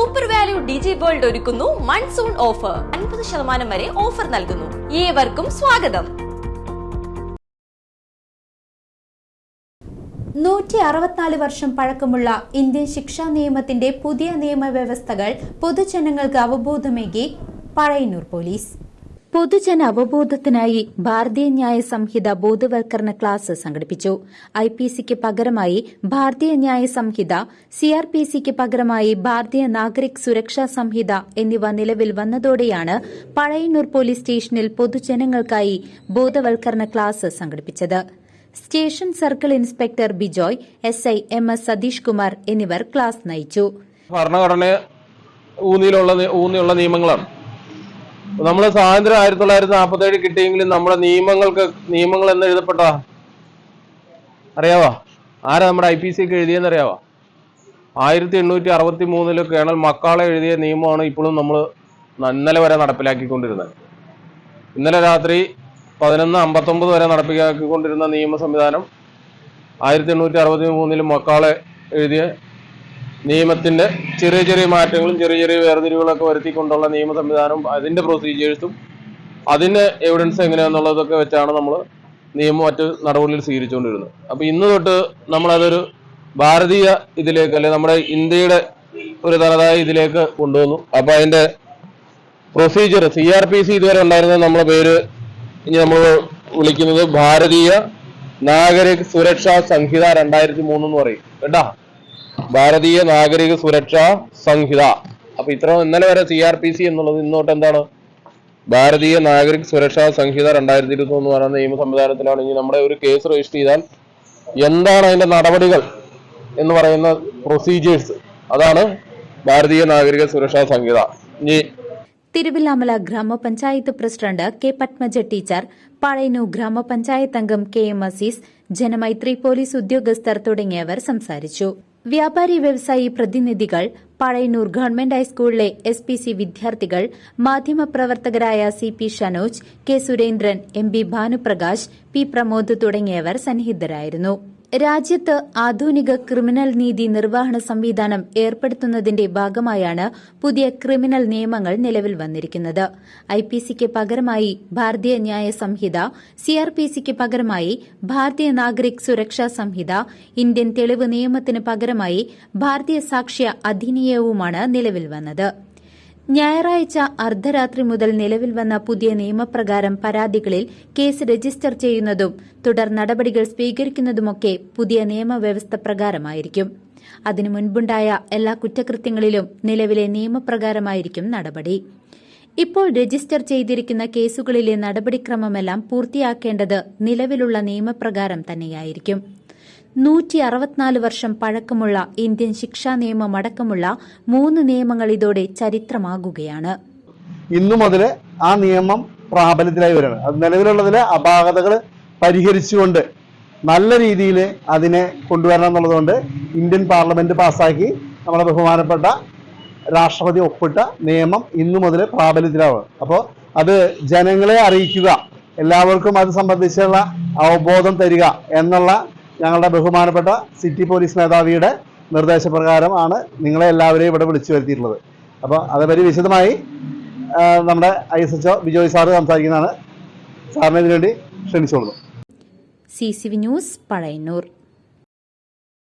Super value ഡിജി world ഒരുക്കുന്നു. Monsoon offer അൻപത് ശതമാനം വരെ ഓഫർ നൽകുന്നു. ഏവർക്കും സ്വാഗതം. നൂറ്റി അറുപത്തിനാല് വർഷം പഴക്കമുള്ള ഇന്ത്യൻ ശിക്ഷാ നിയമത്തിന്റെ പുതിയ നിയമവ്യവസ്ഥകൾ പൊതുജനങ്ങൾക്ക് അവബോധമേകി. പഴയന്നൂർ പോലീസ്. പൊതുജന അവബോധത്തിനായി ഭാരതീയ ന്യായ സംഹിത ബോധവൽക്കരണ ക്ലാസ് സംഘടിപ്പിച്ചു. ഐ പി സിക്ക് പകരമായി ഭാരതീയ ന്യായ സംഹിത സിആർ പി സിക്ക് പകരമായി ഭാരതീയ നാഗരിക് സുരക്ഷാ സംഹിത എന്നിവ നിലവിൽ വന്നതോടെയാണ് പഴയന്നൂർ പോലീസ് സ്റ്റേഷനിൽ പൊതുജനങ്ങൾക്കായി ബോധവൽക്കരണ ക്ലാസ് സംഘടിപ്പിച്ചത്. Station circle inspector Bijoy S I M S Satheesh Kumar എന്നിവർ ക്ലാസ് നയിച്ചു. ഭരണഘടന ഊന്നിയുള്ള നിയമങ്ങളാണ്. നമ്മൾ സ്വാതന്ത്ര്യം ആയിരത്തി തൊള്ളായിരത്തി നാൽപ്പത്തി ഏഴ് കിട്ടിയെങ്കിലും നമ്മുടെ നിയമങ്ങൾക്ക് നിയമങ്ങൾ എന്ന് എഴുതപ്പെട്ടതാ? അറിയാവോ? ആരാ നമ്മുടെ ഐ പി സി ഒക്കെ എഴുതിയെന്ന് അറിയാവോ ആയിരത്തി എണ്ണൂറ്റി അറുപത്തി മൂന്നിൽ കേണൽ മക്കാളെ എഴുതിയ നിയമമാണ് ഇപ്പോഴും നമ്മൾ ഇന്നലെ വരെ നടപ്പിലാക്കിക്കൊണ്ടിരുന്നത്. ഇന്നലെ രാത്രി പതിനൊന്ന് അമ്പത്തൊമ്പത് വരെ നടപ്പിലാക്കിക്കൊണ്ടിരുന്ന നിയമ സംവിധാനം ആയിരത്തി എണ്ണൂറ്റി അറുപത്തി മൂന്നിൽ മക്കാളെ എഴുതിയ നിയമത്തിന്റെ ചെറിയ ചെറിയ മാറ്റങ്ങളും ചെറിയ ചെറിയ വേർതിരിവുകളൊക്കെ വരുത്തിക്കൊണ്ടുള്ള നിയമ സംവിധാനവും അതിന്റെ പ്രൊസീജിയേഴ്സും അതിന്റെ എവിഡൻസ് എങ്ങനെയാണെന്നുള്ളതൊക്കെ വെച്ചാണ് നമ്മൾ നിയമം മറ്റ് നടപടികൾ സ്വീകരിച്ചുകൊണ്ടിരുന്നത്. അപ്പൊ ഇന്ന് തൊട്ട് നമ്മളതൊരു ഭാരതീയ ഇതിലേക്ക് അല്ലെ നമ്മുടെ ഇന്ത്യയുടെ ഒരു തനതായ ഇതിലേക്ക് കൊണ്ടുവന്നു. അപ്പൊ അതിന്റെ procedure C R P C ഇതുവരെ ഉണ്ടായിരുന്ന നമ്മളെ പേര് ഇനി നമ്മൾ വിളിക്കുന്നത് ഭാരതീയ നാഗരിക സുരക്ഷാ സംഹിത രണ്ടായിരത്തി മൂന്ന് എന്ന് പറയും. കേട്ടാ? ഭാരതീയ നാഗരിക സുരക്ഷാ സംഹിത. അപ്പൊ ഇത്ര ഇന്നലെ വരെ സി ആർ പി സി എന്നുള്ളത് ഇന്നോട്ട് എന്താണ്? ഭാരതീയ നാഗരിക സുരക്ഷാ സംഹിത രണ്ടായിരത്തി ഇരുപത്തി ഒന്ന് പറയുന്ന നിയമ സംവിധാനത്തിലാണെങ്കിൽ നമ്മുടെ ഒരു കേസ് രജിസ്റ്റർ ചെയ്താൽ എന്താണ് അതിന്റെ നടപടികൾ എന്ന് പറയുന്ന പ്രൊസീജിയേഴ്സ് അതാണ് ഭാരതീയ നാഗരിക സുരക്ഷാ സംഹിത. ഇനി തിരുവില്ലാമല ഗ്രാമപഞ്ചായത്ത് പ്രസിഡന്റ് കെ പത്മജ ടീച്ചർ പഴയനു ഗ്രാമപഞ്ചായത്ത് അംഗം K M Azeez Janamaithri police ഉദ്യോഗസ്ഥർ തുടങ്ങിയവർ സംസാരിച്ചു. വ്യാപാരി വ്യവസായി പ്രതിനിധികൾ പഴയന്നൂർ ഗവൺമെന്റ് ഹൈസ്കൂളിലെ എസ് പി സി വിദ്യാർത്ഥികൾ മാധ്യമപ്രവർത്തകരായ C P Shanoj K Surendran M B Bhanuprakash P Pramod തുടങ്ങിയവർ സന്നിഹിതരായിരുന്നു. രാജ്യത്ത് ആധുനിക ക്രിമിനൽ നീതി നിർവഹണ സംവിധാനം ഏർപ്പെടുത്തുന്നതിന്റെ ഭാഗമായാണ് പുതിയ ക്രിമിനൽ നിയമങ്ങൾ നിലവിൽ വന്നിരിക്കുന്നത്. ഐ പി സിക്ക് പകരമായി ഭാരതീയ ന്യായ സംഹിത സിആർ പി സിക്ക് പകരമായി ഭാരതീയ നാഗരിക് സുരക്ഷാ സംഹിത ഇന്ത്യൻ തെളിവ് നിയമത്തിന് പകരമായി ഭാരതീയ സാക്ഷ്യ അധിനിയവുമാണ് നിലവിൽ വന്നത്. ഞായറാഴ്ച അർദ്ധരാത്രി മുതൽ നിലവിൽ വന്ന പുതിയ നിയമപ്രകാരം പരാതികളിൽ കേസ് രജിസ്റ്റർ ചെയ്യുന്നതും തുടർ നടപടികൾ സ്വീകരിക്കുന്നതുമൊക്കെ പുതിയ നിയമവ്യവസ്ഥ പ്രകാരമായിരിക്കും. അതിനു മുൻപുണ്ടായ എല്ലാ കുറ്റകൃത്യങ്ങളിലും നിലവിലെ നിയമപ്രകാരമായിരിക്കും നടപടി. ഇപ്പോൾ രജിസ്റ്റർ ചെയ്തിരിക്കുന്ന കേസുകളിലെ നടപടിക്രമമെല്ലാം പൂർത്തിയാക്കേണ്ടത് നിലവിലുള്ള നിയമപ്രകാരം തന്നെയായിരിക്കും. നൂറ്റി അറുപത്തിനാല് വർഷം പഴക്കമുള്ള ഇന്ത്യൻ ശിക്ഷാ നിയമം അടക്കമുള്ള മൂന്ന് നിയമങ്ങൾ ഇതോടെ ചരിത്രമാകുകയാണ്. ഇന്നു മുതൽ ആ നിയമം പ്രാബല്യത്തിലായി വരികയാണ്. അത് നിലവിലുള്ളതിലെ അപാകതകൾ പരിഹരിച്ചുകൊണ്ട് നല്ല രീതിയിൽ അതിനെ കൊണ്ടുവരണം എന്നുള്ളതുകൊണ്ട് ഇന്ത്യൻ പാർലമെന്റ് പാസ്സാക്കി നമ്മുടെ ബഹുമാനപ്പെട്ട രാഷ്ട്രപതി ഒപ്പിട്ട നിയമം ഇന്നു മുതൽ പ്രാബല്യത്തിലാവുക അപ്പോൾ അത് ജനങ്ങളെ അറിയിക്കുക എല്ലാവർക്കും അത് സംബന്ധിച്ചുള്ള അവബോധം തരിക എന്നുള്ള ഞങ്ങളുടെ ബഹുമാനപ്പെട്ട സിറ്റി പോലീസ് മേധാവിയുടെ നിർദ്ദേശപ്രകാരമാണ് നിങ്ങളെ എല്ലാവരെയും ഇവിടെ വിളിച്ചു വരുത്തിയിട്ടുള്ളത്. അപ്പോൾ അതേപോലെ വിശദമായി നമ്മുടെ I S H Bijoy sir സംസാരിക്കുന്നതാണ്. സാറിനെ ഇതിനുവേണ്ടി ക്ഷണിച്ചോളുന്നു. C C V news Pazhayannur.